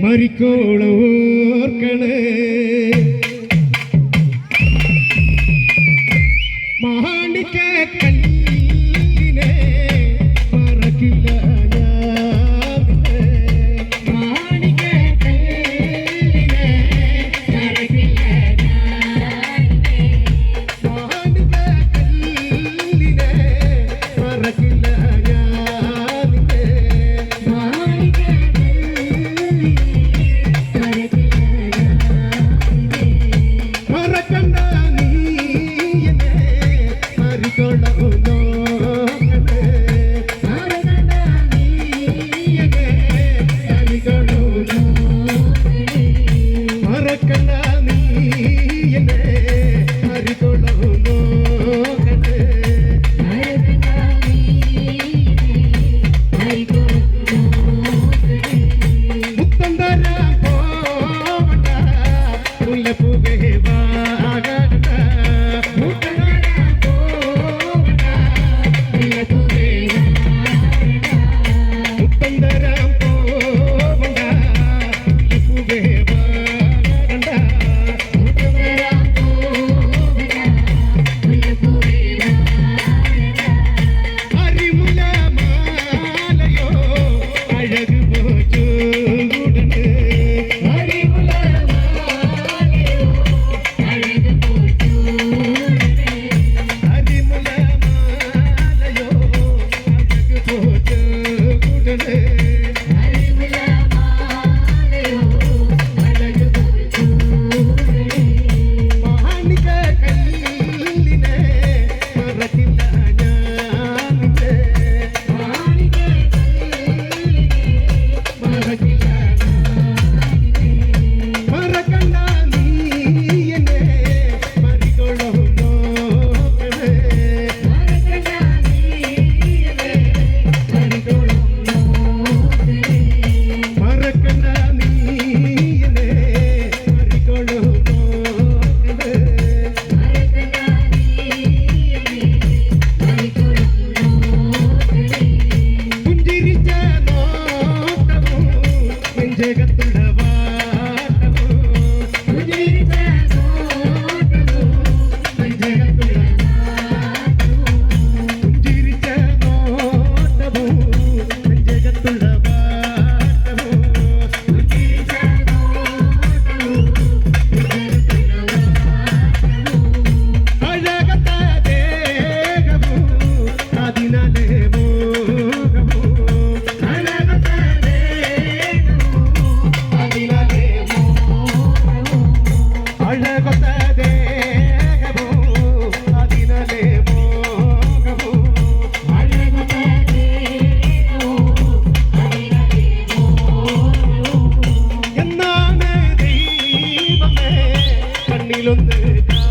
മരിക്കോളം ഓർക്കണേ Yeah.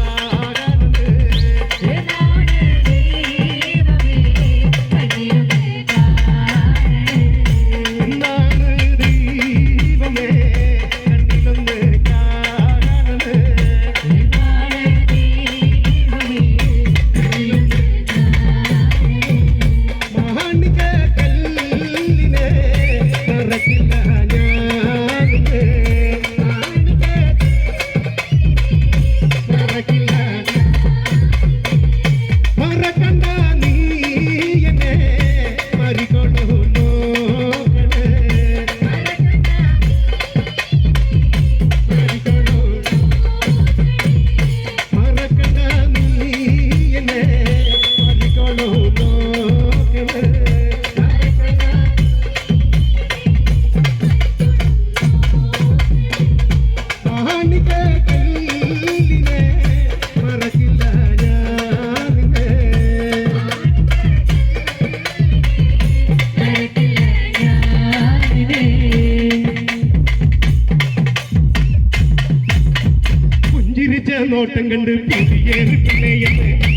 நோட்டம் கண்டு பசி ஏறு பிள்ளை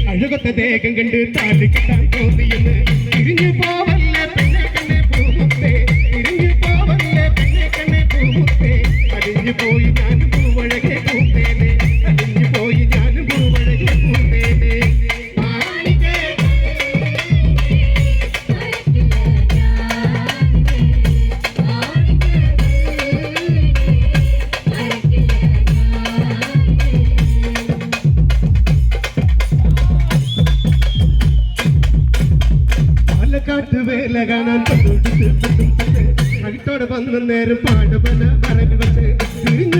அழுகத்த தேகம் கண்டு தாலி கிட்டான் போது என்ன വേല കാണാൻ പറ്റും വന്ന നേരം പാടുപല പറഞ്ഞു പക്ഷേ